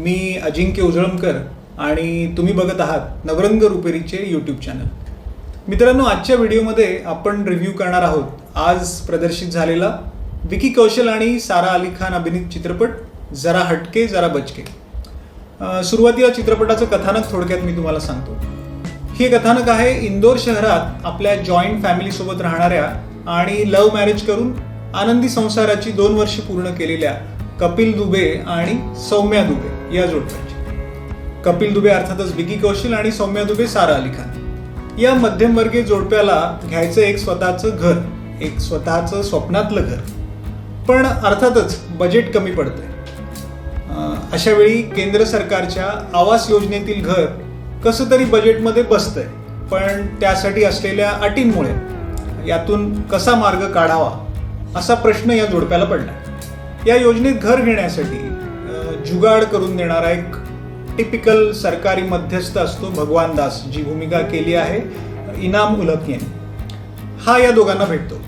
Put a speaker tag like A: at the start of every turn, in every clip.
A: मी अजिंक्य उजळमकर आणि तुम्ही बघत आहात नवरंग रुपेरीचे यूट्यूब चॅनल मित्रांनो आजच्या व्हिडिओमध्ये आपण रिव्ह्यू करणार आहोत आज प्रदर्शित झालेला विकी कौशल आणि सारा अली खान अभिनीत चित्रपट जरा हटके जरा बचके. सुरुवातीला चित्रपटाचं कथानक थोडक्यात मी तुम्हाला सांगतो. हे कथानक आहे इंदोर शहरात आपल्या जॉईंट फॅमिलीसोबत राहणाऱ्या आणि लव्ह मॅरेज करून आनंदी संसाराची दोन वर्ष पूर्ण केलेल्या कपिल दुबे आणि सौम्या दुबे या जोडप्याची. कपिल दुबे अर्थातच विकी कौशल आणि सौम्या दुबे सारा अली खान. या मध्यमवर्गीय जोडप्याला घ्यायचं एक स्वतःचं घर एक स्वतःचं स्वप्नातलं घर. पण अर्थातच बजेट कमी पडतंय. अशा वेळी केंद्र सरकारच्या आवास योजनेतील घर कसं तरी बजेटमध्ये बसतंय. पण त्यासाठी असलेल्या अटींमुळे यातून कसा मार्ग काढावा असा प्रश्न या जोडप्याला पडला या योजनेत घर घेण्यासाठी जुगाड करून देणारा एक टिपिकल सरकारी मध्यस्थ असतो भगवान दास जी भूमिका केली आहे इनाम उलक यांनी. हा या दोघांना भेटतो.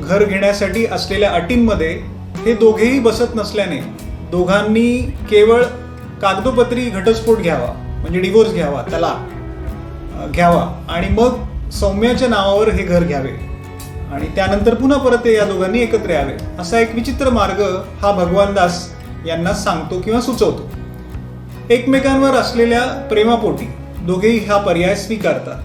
A: घर घेण्यासाठी असलेल्या अटींमध्ये हे दोघेही बसत नसल्याने दोघांनी केवळ कागदोपत्री घटस्फोट घ्यावा म्हणजे डिवोर्स घ्यावा त्याला घ्यावा आणि मग सौम्याच्या नावावर हे घर घ्यावे. आणि त्यानंतर पुन्हा परत ते या दोघांनी एकत्र यावे. असा एक विचित्र मार्ग हा भगवान दास यांना सांगतो किंवा सुचवतो. एकमेकांवर असलेल्या प्रेमापोटी दोघेही हा पर्याय स्वीकारतात.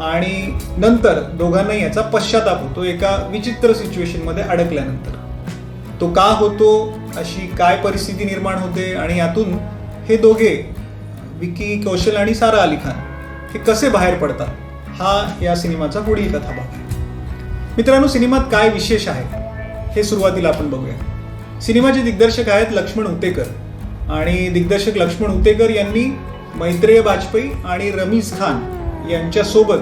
A: आणि नंतर दोघांनाही याचा पश्चाताप होतो एका विचित्र सिच्युएशनमध्ये अडकल्यानंतर. तो का होतो अशी काय परिस्थिती निर्माण होते आणि यातून हे दोघे विकी कौशल आणि सारा अली खान हे कसे बाहेर पडतात हा या सिनेमाचा पुढील कथाभाग आहे. मित्रांनो सिनेमात काय विशेष आहे? हे सुरुवातीला आपण बघूया. सिनेमाचे दिग्दर्शक आहेत लक्ष्मण उतेकर. आणि दिग्दर्शक लक्ष्मण उतेकर यांनी मैत्रेय वाजपेयी आणि रमीज खान यांच्यासोबत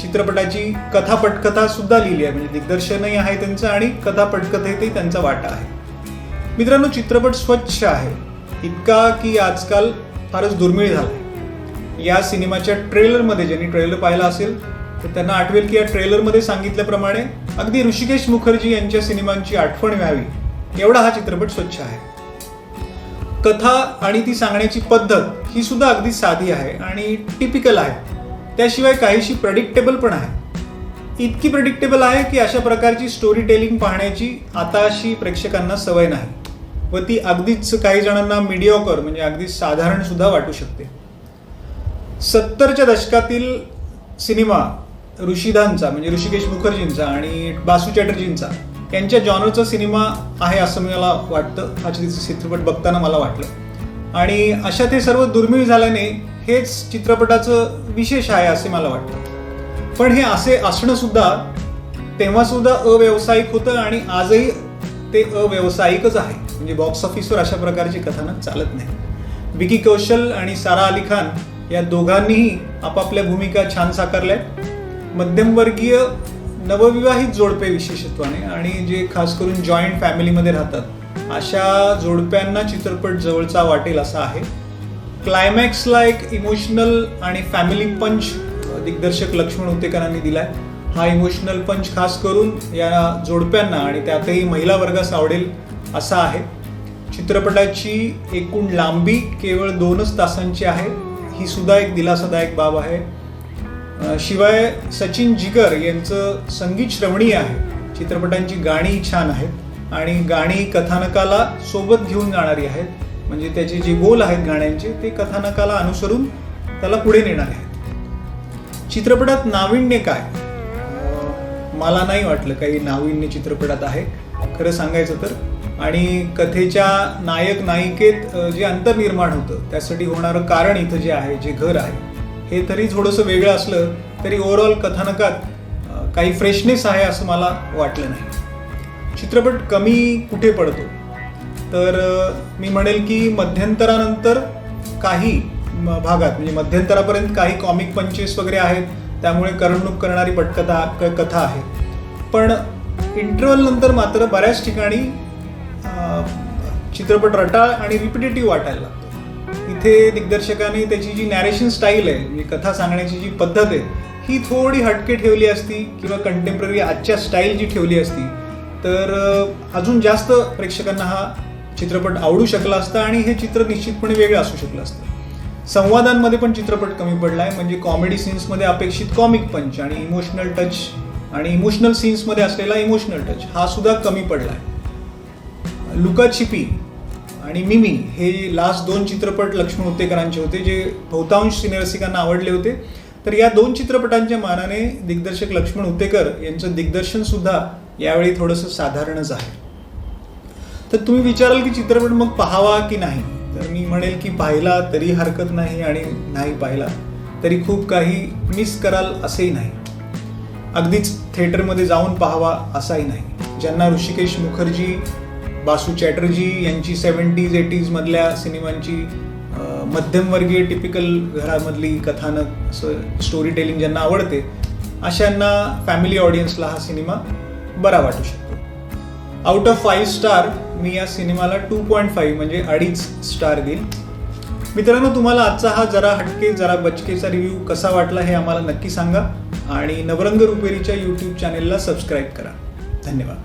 A: चित्रपटाची कथा पटकथा सुद्धा लिहिली आहे. म्हणजे दिग्दर्शनही आहे त्यांचं आणि कथा पटकथेतही त्यांचा वाटा आहे. मित्रांनो चित्रपट स्वच्छ आहे. इतका की आजकाल फारच दुर्मिळ झाला या सिनेमाच्या ट्रेलरमध्ये ज्यांनी ट्रेलर पाहिला असेल तर त्यांना आठवेल की या ट्रेलरमध्ये सांगितल्याप्रमाणे अगदी ऋषिकेश मुखर्जी यांच्या सिनेमांची आठवण व्हावी. एवढा हा चित्रपट स्वच्छ आहे. कथा आणि ती सांगण्याची पद्धत ही सुद्धा अगदी साधी आहे आणि टिपिकल आहे. त्याशिवाय काहीशी प्रडिक्टेबल पण आहे. इतकी प्रडिक्टेबल आहे की अशा प्रकारची स्टोरी टेलिंग पाहण्याची आता अशी प्रेक्षकांना सवय नाही व ती अगदीच काही जणांना मीडिओकर म्हणजे अगदी साधारण सुद्धा वाटू शकते. सत्तरच्या दशकातील सिनेमा ऋषिदांचा म्हणजे ऋषिकेश मुखर्जींचा आणि बासू चॅटर्जींचा यांच्या जॉनरचा सिनेमा आहे असं मला वाटतं. हा चित्रपट बघताना मला वाटलं. आणि अशा ते सर्व दुर्मिळ झाल्याने हेच चित्रपटाचं विशेष आहे असे मला वाटतं. पण हे असे असणं सुद्धा तेव्हा सुद्धा अव्यावसायिक होतं आणि आजही ते अव्यावसायिकच आहे. म्हणजे बॉक्स ऑफिसवर अशा प्रकारची कथानक चालत नाही. विकी कौशल आणि सारा अली खान या दोघांनीही आपापल्या भूमिका छान साकारल्या आहेत मध्यमवर्गीय नवविवाहित जोडपे विशेषत्वाने आणि जे खास करून जॉईंट फॅमिलीमध्ये राहतात अशा जोडप्यांना चित्रपट जवळचा वाटेल असा आहे. क्लायमॅक्सला एक इमोशनल आणि फॅमिली पंच दिग्दर्शक लक्ष्मण उतेकरांनी दिलाय. हा इमोशनल पंच खास करून या जोडप्यांना आणि त्यातही महिला वर्गास आवडेल असा आहे. चित्रपटाची एकूण लांबी केवळ दोनच तासांची आहे. ही सुद्धा एक दिलासादायक बाब आहे. शिवाय सचिन जिगर यांचं संगीत श्रवणीय आहे. चित्रपटांची गाणी छान आहेत आणि गाणी कथानकाला सोबत घेऊन जाणारी आहेत. म्हणजे त्याचे जे बोल आहेत गाण्यांचे ते कथानकाला अनुसरून त्याला पुढे नेणार आहेत. चित्रपटात नाविन्य काय? मला नाही वाटलं काही नाविन्य चित्रपटात आहे. खरं सांगायचं तर. आणि कथेच्या नायक नायिकेत जे अंतर निर्माण होतं त्यासाठी होणारं कारण इथं जे आहे जे घर आहे हे तरी थोडंसं वेगळं असलं तरी ओव्हरऑल कथानकात काही फ्रेशनेस आहे असं मला वाटलं नाही. चित्रपट कमी कुठे पडतो? तर मी म्हणेल की मध्यंतरानंतर काही म- भागात म्हणजे मध्यंतरापर्यंत काही कॉमिक पंचेस वगैरे आहेत त्यामुळे करमणूक करणारी पटकथा क- कथा आहे. पण इंटरवलनंतर मात्र बऱ्याच ठिकाणी चित्रपट रटाळ आणि रिपिटेटिव्ह वाटायला लागतो. तिथे दिग्दर्शकाने त्याची जी नॅरेशन स्टाईल आहे म्हणजे कथा सांगण्याची जी पद्धत आहे ही थोडी हटके ठेवली असती किंवा कंटेम्पररी आजच्या स्टाईल जी ठेवली असती तर अजून जास्त प्रेक्षकांना हा चित्रपट आवडू शकला असता आणि हे चित्र निश्चितपणे वेगळं असू शकलं असतं. संवादांमध्ये पण चित्रपट कमी पडला आहे म्हणजे कॉमेडी सीन्समध्ये अपेक्षित कॉमिक पंच आणि इमोशनल टच आणि इमोशनल सीन्समध्ये असलेला इमोशनल टच हा सुद्धा कमी पडला आहे लुकाछिपी आणि मिमी हे लास्ट दोन चित्रपट लक्ष्मण उत्तेकरांचे होते जे बहुतांश सिनेरसिकांना आवडले होते. तर या दोन चित्रपटांच्या मानाने दिग्दर्शक लक्ष्मण उत्तेकर यांचं दिग्दर्शन सुद्धा यावेळी थोडंसं साधारणच आहे. तर तुम्ही विचाराल की चित्रपट मग पाहावा की नाही? तर मी म्हणेल की पाहिला तरी हरकत नाही आणि नाही पाहिला तरी खूप काही मिस कराल असंही नाही. अगदीच थिएटरमध्ये जाऊन पाहावा असाही नाही. ज्यांना ऋषिकेश मुखर्जी बासू चॅटर्जी यांची सेवन्टीज एटीजमधल्या सिनेमांची मध्यमवर्गीय टिपिकल घरामधली कथानक असं स्टोरी टेलिंग ज्यांना आवडते अशांना फॅमिली ऑडियन्सला हा सिनेमा बरा वाटू शकतो. आउट ऑफ फाईव्ह स्टार मी या सिनेमाला टू पॉईंट फाईव्ह म्हणजे अडीच स्टार देईल मित्रांनो तुम्हाला आजचा हा जरा हटके जरा बचकेचा रिव्ह्यू कसा वाटला हे आम्हाला नक्की सांगा. आणि नवरंग रुपेरीच्या यूट्यूब चॅनेलला सबस्क्राईब करा. धन्यवाद.